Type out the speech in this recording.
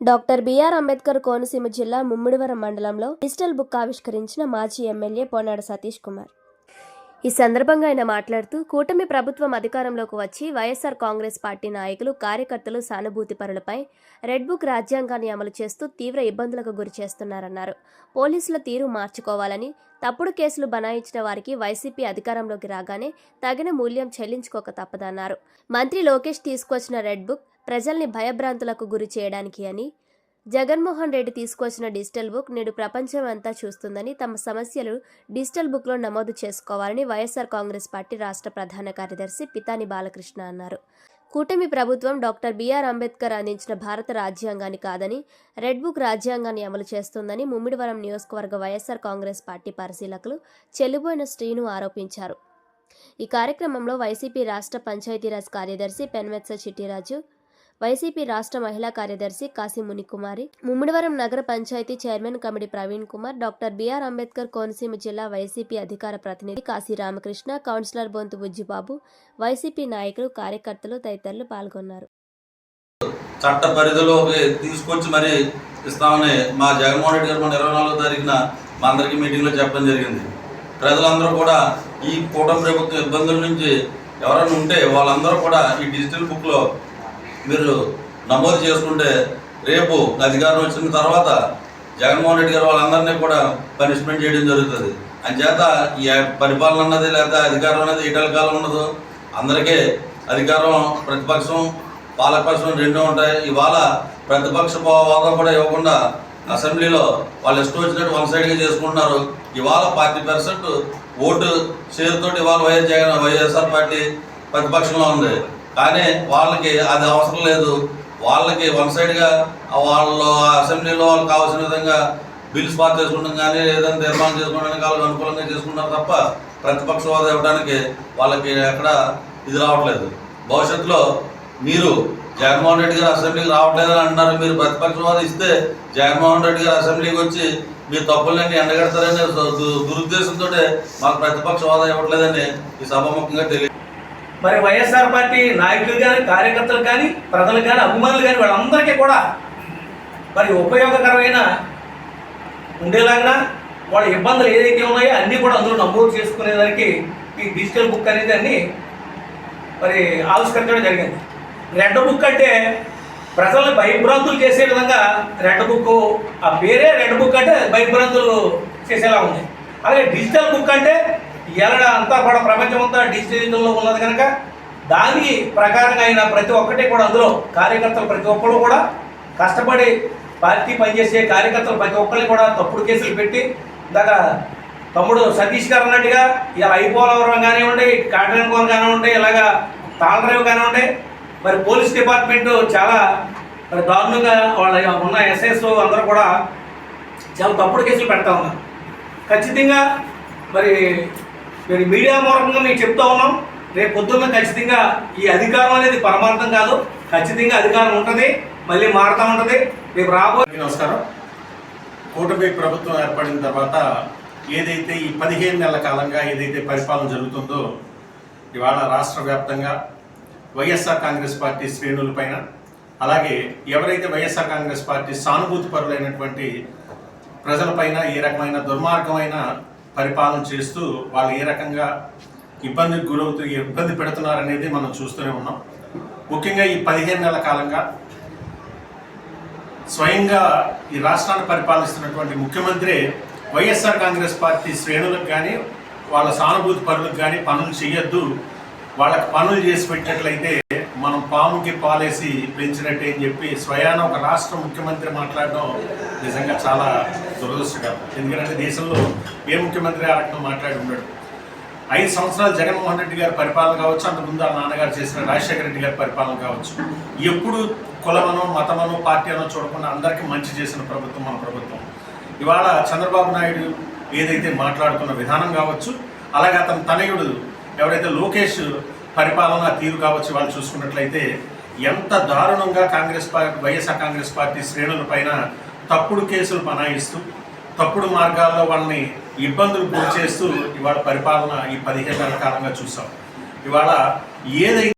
Doctor BR Ambedkar Konaseema జిల్లా ముమ్మిడివరం మండలంలో digital book ఆవిష్కరించిన మాజీ ఎమ్మెల్యే పోనాడ సతీష్ కుమార్. ఈ సందర్భంగా ఆయన మాట్లాడుతూ కూటమి ప్రభుత్వం అధికారంలోకి వచ్చి వైఎస్ఆర్ కాంగ్రెస్ పార్టీ నాయకులు కార్యకర్తలు సానుభూతి పరులపై రెడ్ బుక్ రాజ్యాంగాన్ని అమలు చేస్తూ తీవ్ర ఇబ్బందులకు గురి చేస్తున్నారన్నారు. పోలీసుల తీరు మార్చుకోవాలని తప్పుడు కేసులు బనాయించిన వారికి వైసీపీ అధికారంలోకి రాగానే తగిన మూల్యం చెల్లించుకోక తప్పదన్నారు. మంత్రి లోకేష్ తీసుకొచ్చిన రెడ్ బుక్ ప్రజల్ని భయభ్రాంతులకు గురి చేయడానికి అని జగన్మోహన్ రెడ్డి తీసుకొచ్చిన డిజిటల్ బుక్ నేడు ప్రపంచం అంతా చూస్తుందని తమ సమస్యలు డిజిటల్ బుక్లో నమోదు చేసుకోవాలని వైఎస్ఆర్ కాంగ్రెస్ పార్టీ రాష్ట్ర ప్రధాన కార్యదర్శి పితాని బాలకృష్ణ అన్నారు. కూటమి ప్రభుత్వం డాక్టర్ బిఆర్ అంబేద్కర్ అందించిన భారత రాజ్యాంగాన్ని కాదని రెడ్ బుక్ రాజ్యాంగాన్ని అమలు చేస్తుందని ముమ్మిడివరం నియోజకవర్గ వైఎస్ఆర్ కాంగ్రెస్ పార్టీ పరిశీలకులు చెల్లుబోయిన శ్రీను ఆరోపించారు. ఈ కార్యక్రమంలో వైసీపీ రాష్ట్ర పంచాయతీరాజ్ కార్యదర్శి పెన్మెత్స చిట్టిరాజు వైసీపీ రాష్ట్ర మహిళా కార్యదర్శి కాశీ మునికుమారి ముమ్మిడివరం నగర panchayat chairman committee Praveen Kumar doctor BR Ambedkar Konaseema జిల్లా వైసీపీ అధికార ప్రతినిధి కాశీ రామకృష్ణ కౌన్సిలర్ బొంతు బుజ్జిబాబు వైసీపీ నాయకులు కార్యకర్తలు తదితరులు పాల్గొన్నారు. చట్ట పరిధిలో తీసుకొచ్చి మరి ఇస్తామని మా జగన్మోహన్ రెడ్డి గారు మన ఇరవై నాలుగో తారీఖున మా అందరికీ మీటింగ్లో చెప్పడం జరిగింది. ప్రజలందరూ కూడా ఈ కూటమి ప్రభుత్వ ఇబ్బందుల నుంచి ఎవరైనా ఉంటే వాళ్ళందరూ కూడా ఈ డిజిటల్ బుక్లో మీరు నమోదు చేసుకుంటే రేపు అధికారం వచ్చిన తర్వాత జగన్మోహన్ రెడ్డి గారు వాళ్ళందరినీ కూడా పనిష్మెంట్ చేయడం జరుగుతుంది. అంచేత ఈ పరిపాలన అన్నది లేదా అధికారం అనేది ఈటల కాలం ఉండదు అందరికీ అధికారం ప్రతిపక్షం పాలకపక్షం రెండూ ఉంటాయి. ఇవాళ ప్రతిపక్ష హోదా కూడా ఇవ్వకుండా అసెంబ్లీలో వాళ్ళు ఇష్టం వచ్చినట్టు వన్ సైడ్గా చేసుకుంటున్నారు. ఇవాళ ఫార్టీ పర్సెంట్ ఓటు షేర్ తోటి ఇవాళ వైఎస్ జగన్ వైఎస్ఆర్ పార్టీ ప్రతిపక్షంలో ఉంది. కానీ వాళ్ళకి అది అవసరం లేదు. వాళ్ళకి వన్ సైడ్గా వాళ్ళ అసెంబ్లీలో వాళ్ళకి కావాల్సిన విధంగా బిల్స్ పాస్ చేసుకోవడం కానీ ఏదైనా తీర్మానం చేసుకోవడానికి వాళ్ళకి అనుకూలంగా చేసుకుంటారు తప్ప ప్రతిపక్ష హోదా ఇవ్వడానికి వాళ్ళకి ఎక్కడ ఇది రావట్లేదు. భవిష్యత్తులో మీరు జగన్మోహన్ రెడ్డి గారు అసెంబ్లీకి రావట్లేదని అంటున్నారు. మీరు ప్రతిపక్ష హోదా ఇస్తే జగన్మోహన్ రెడ్డి గారు అసెంబ్లీకి వచ్చి మీ తప్పులన్నీ ఎండగడతారనే దురుద్దేశంతో మాకు ప్రతిపక్ష హోదా ఇవ్వట్లేదని ఈ సభాముఖంగా తెలియదు మరి వైఎస్ఆర్ పార్టీ నాయకులు కానీ కార్యకర్తలు కానీ ప్రజలు కానీ అభిమానులు కానీ వాళ్ళందరికీ కూడా మరి ఉపయోగకరమైన ఉండేలాగా వాళ్ళ ఇబ్బందులు ఏదైతే ఉన్నాయో అన్నీ కూడా అందులో నమోదు చేసుకునేదానికి ఈ డిజిటల్ బుక్ అనేది అన్ని మరి ఆవిష్కరించడం జరిగింది. రెడ్ బుక్ అంటే ప్రజల్ని భయభ్రాంతులు చేసే విధంగా రెడ్ బుక్ ఆ పేరే రెడ్ బుక్ అంటే భయభ్రాంతులు చేసేలా ఉంది. అలాగే డిజిటల్ బుక్ అంటే ఎలడ అంతా కూడా ప్రపంచం అంతా డిజిటల్లో ఉన్నది కనుక దాని ప్రకారంగా అయిన ప్రతి ఒక్కటి కూడా అందులో కార్యకర్తలు ప్రతి ఒక్కరు కూడా కష్టపడి పార్టీ పనిచేసే కార్యకర్తలు ప్రతి ఒక్కరిని కూడా తప్పుడు కేసులు పెట్టి ఇందాక తమ్ముడు సతీష్ గారు అన్నట్టుగా ఇలా అయిపోలవరం కానివ్వండి కాటనకోన కానివ్వండి ఇలాగా తాళరేవు కానివ్వండి మరి పోలీస్ డిపార్ట్మెంట్ చాలా మరి దారుణంగా వాళ్ళ ఉన్న ఎస్ఎస్ అందరూ కూడా చాలా తప్పుడు కేసులు పెడతా ఉన్నారు. ఖచ్చితంగా మరి మరి మీడియా మూలకంగా మేము చెప్తా ఉన్నాం. రేపు పొద్దున్న ఖచ్చితంగా ఈ అధికారం అనేది పరమార్థం కాదు. ఖచ్చితంగా అధికారం ఉంటుంది. మళ్ళీ మారుతూ ఉంటుంది. రేపు రాబోయే నమస్కారం. కూటమి ప్రభుత్వం ఏర్పడిన తర్వాత ఏదైతే ఈ పదిహేను నెలల కాలంగా ఏదైతే పరిపాలన జరుగుతుందో ఇవాళ రాష్ట్ర వ్యాప్తంగా వైఎస్ఆర్ కాంగ్రెస్ పార్టీ శ్రేణులపైన అలాగే ఎవరైతే వైఎస్ఆర్ కాంగ్రెస్ పార్టీ సానుభూతి పరులైనటువంటి ప్రజలపైన ఏ రకమైన దుర్మార్గమైన పరిపాలన చేస్తూ వాళ్ళు ఏ రకంగా ఇబ్బందికి గురవుతూ ఇబ్బంది పెడుతున్నారనేది మనం చూస్తూనే ఉన్నాం. ముఖ్యంగా ఈ పదిహేను నెలల కాలంగా స్వయంగా ఈ రాష్ట్రాన్ని పరిపాలిస్తున్నటువంటి ముఖ్యమంత్రి వైఎస్ఆర్ కాంగ్రెస్ పార్టీ శ్రేణులకు కానీ వాళ్ళ సానుభూతి పరులకు కానీ పనులు చేయొద్దు వాళ్ళకి పనులు చేసి పెట్టినట్లయితే మనం పాముకి పాలేసి పెంచినట్టే అని చెప్పి స్వయాన ఒక రాష్ట్ర ముఖ్యమంత్రి మాట్లాడడం నిజంగా చాలా దురదృష్టకరం. ఎందుకంటే దేశంలో ఏ ముఖ్యమంత్రి ఆ రకంగా మాట్లాడి ఉండడు. ఐదు సంవత్సరాలు జగన్మోహన్ రెడ్డి గారి పరిపాలన కావచ్చు అంతకుముందు ఆ నాన్నగారు చేసిన రాజశేఖర రెడ్డి గారి పరిపాలన కావచ్చు. ఎప్పుడు కులమనో మతమనో పార్టీ అనో చూడకుండా అందరికీ మంచి చేసిన ప్రభుత్వం మన ప్రభుత్వం. ఇవాళ చంద్రబాబు నాయుడు ఏదైతే మాట్లాడుతున్న విధానం కావచ్చు అలాగే అతని తనయుడు ఎవరైతే లోకేష్ పరిపాలన తీరు కావచ్చు వాళ్ళు చూసుకున్నట్లయితే ఎంత దారుణంగా Congress party YSR Congress party శ్రేణుల పైన తప్పుడు కేసులు పనాయిస్తూ తప్పుడు మార్గాల్లో వాళ్ళని ఇబ్బందులు గురి చేస్తూ ఇవాళ పరిపాలన ఈ పదిహేను కాలంగా చూసాం. ఇవాళ ఏదైతే